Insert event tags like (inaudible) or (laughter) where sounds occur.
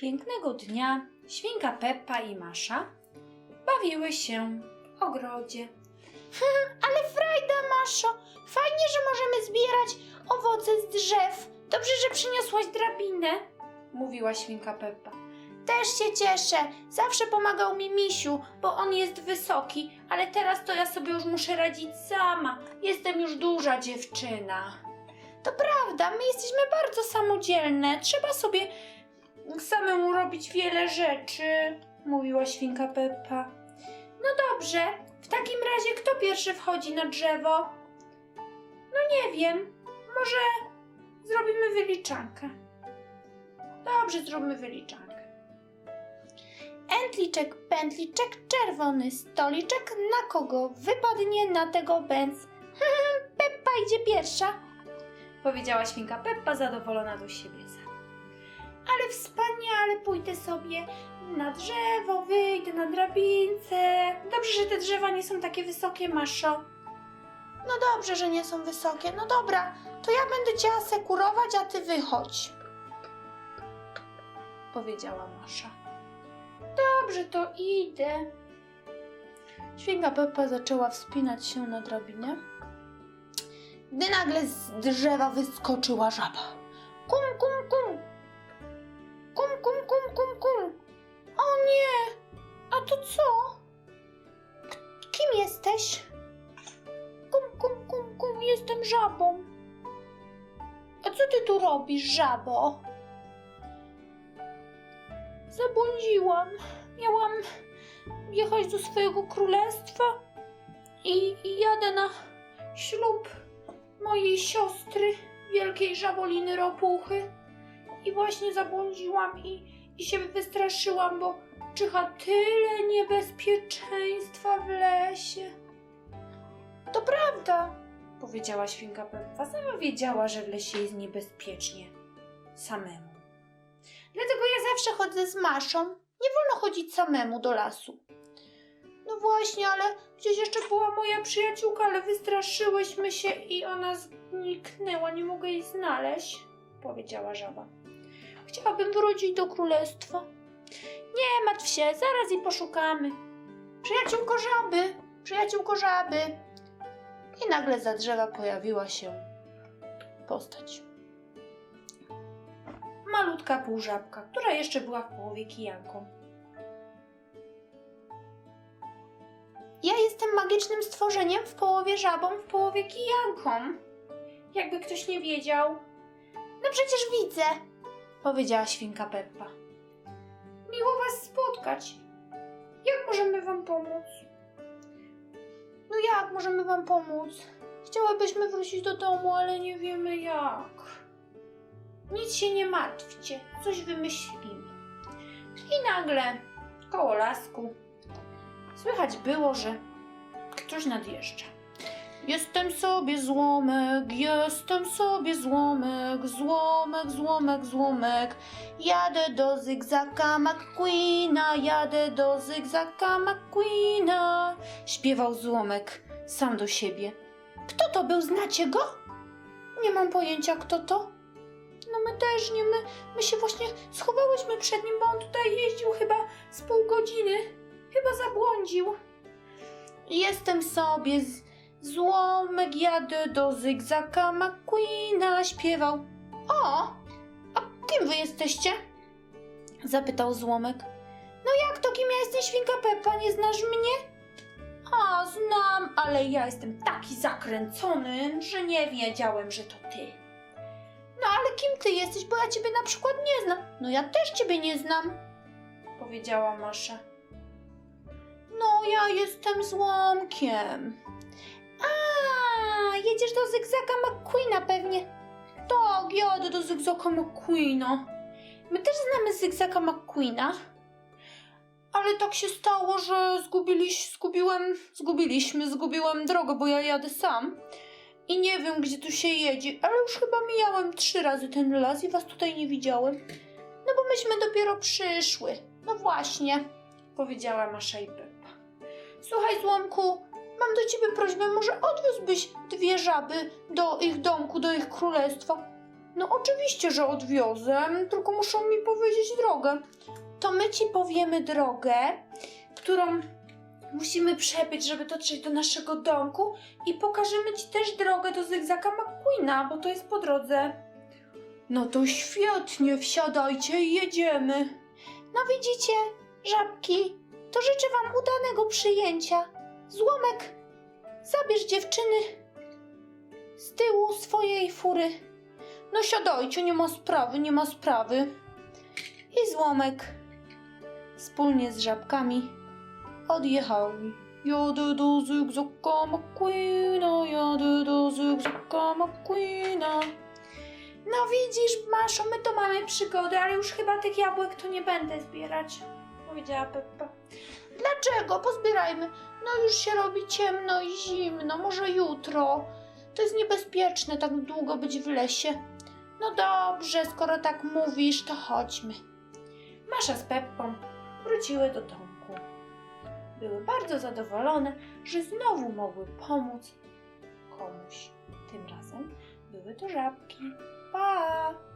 Pięknego dnia świnka Peppa i Masza bawiły się w ogrodzie. (laughs) Ale frajda, Maszo! Fajnie, że możemy zbierać owoce z drzew. Dobrze, że przyniosłaś drabinę. Mówiła świnka Peppa. Też się cieszę. Zawsze pomagał mi misiu, bo on jest wysoki, ale teraz to ja sobie już muszę radzić sama. Jestem już duża dziewczyna. To prawda, my jesteśmy bardzo samodzielne. Trzeba sobie Samemu robić wiele rzeczy, mówiła świnka Peppa. No dobrze, w takim razie kto pierwszy wchodzi na drzewo? No nie wiem, może zrobimy wyliczankę. Dobrze, zróbmy wyliczankę. Entliczek, pętliczek, czerwony stoliczek, na kogo wypadnie, na tego bęc. (laughs) Peppa idzie pierwsza. Powiedziała świnka Peppa zadowolona do siebie. Ale wspaniale, pójdę sobie na drzewo, wyjdę na drabince. Dobrze, że te drzewa nie są takie wysokie, Maszo. No dobrze, że nie są wysokie. No dobra, to ja będę cię asekurować, a ty wychodź. Powiedziała Masza. Dobrze, to idę. Świnka Peppa zaczęła wspinać się na drabinę. Gdy nagle z drzewa wyskoczyła żaba. Kum, kum. Kum, nie! A to co? K- kim jesteś? Kum, kum, kum, kum, jestem żabą. A co ty tu robisz, żabo? Zabłądziłam. Miałam jechać do swojego królestwa i, i jadę na ślub mojej siostry, wielkiej żaboliny ropuchy. I właśnie zabłądziłam i, i się wystraszyłam, bo czyha tyle niebezpieczeństwa w lesie. To prawda, Powiedziała świnka Peppa. Sama wiedziała, że w lesie jest niebezpiecznie. Samemu. dlatego ja zawsze chodzę z Maszą. Nie wolno chodzić samemu do lasu. No właśnie, ale gdzieś jeszcze była moja przyjaciółka, ale wystraszyłyśmy się i ona zniknęła. Nie mogę jej znaleźć, powiedziała żaba. Chciałabym wrócić do królestwa. Martw się, zaraz jej poszukamy. Przyjaciółko żaby, przyjaciółko żaby. I nagle za drzewa pojawiła się postać. Malutka półżabka, która jeszcze była w połowie kijanką. Ja jestem magicznym stworzeniem, w połowie żabą, w połowie Kijanką. Jakby ktoś nie wiedział, No przecież widzę. powiedziała świnka Peppa. Miło was spotkać. Jak możemy wam pomóc? No jak możemy wam pomóc? Chciałybyśmy wrócić do domu, ale nie wiemy jak. Nic się nie martwcie, coś wymyślimy. I nagle koło lasku słychać było, że ktoś nadjeżdża. Jestem sobie złomek, jestem sobie złomek, złomek, złomek, złomek. Jadę do zygzaka McQueena, jadę do zygzaka McQueena. Śpiewał złomek sam do siebie. Kto to był, znacie go? Nie mam pojęcia, kto to. No my też nie, my, my się właśnie schowałyśmy przed nim, bo on tutaj jeździł chyba z pół godziny. Chyba zabłądził. Jestem sobie z złomek, jadę do zygzaka McQueena, śpiewał. O, a kim wy jesteście? Zapytał złomek. No jak to, kim ja jestem, świnka Peppa, nie znasz mnie? A, znam, ale ja jestem taki zakręcony, że nie wiedziałem, że to ty. No ale kim ty jesteś, bo ja ciebie na przykład nie znam. No ja też ciebie nie znam. Powiedziała Masza. No ja jestem złomkiem. Jedziesz do zygzaka McQueena pewnie. Tak, jadę do zygzaka McQueena. My też znamy zygzaka McQueena. Ale tak się stało, że zgubiliś, zgubiłem, zgubiliśmy, zgubiłem drogę, bo ja jadę sam. I nie wiem, gdzie tu się jedzie, ale już chyba mijałem trzy razy ten las i was tutaj nie widziałem. No bo myśmy dopiero przyszły. No właśnie. Powiedziała Masza i Peppa. Słuchaj, Złomku, mam do ciebie prośbę, może odwiózłbyś dwie żaby do ich domku, do ich królestwa. No oczywiście, że odwiozę, tylko muszą mi powiedzieć drogę. To my ci powiemy drogę, którą musimy przebyć, żeby dotrzeć do naszego domku i pokażemy ci też drogę do Zygzaka McQueena, bo to jest po drodze. No to świetnie, wsiadajcie i jedziemy. No widzicie, żabki, to życzę wam udanego przyjęcia. Złomek, zabierz dziewczyny z tyłu swojej fury. No siadajcie, nie ma sprawy, nie ma sprawy. I złomek wspólnie z żabkami odjechali. Jadę do Zygzaka McQueena, jadę do Zygzaka McQueena. No widzisz, Maszo, my to mamy przygody, ale już chyba tych jabłek to nie będę zbierać, powiedziała Peppa. Dlaczego? Pozbierajmy. No już się robi ciemno i zimno, może jutro. To jest niebezpieczne tak długo być w lesie. No dobrze, skoro tak mówisz, to chodźmy. Masza z Peppą wróciły do domku. Były bardzo zadowolone, że znowu mogły pomóc komuś. Tym razem były to żabki. Pa!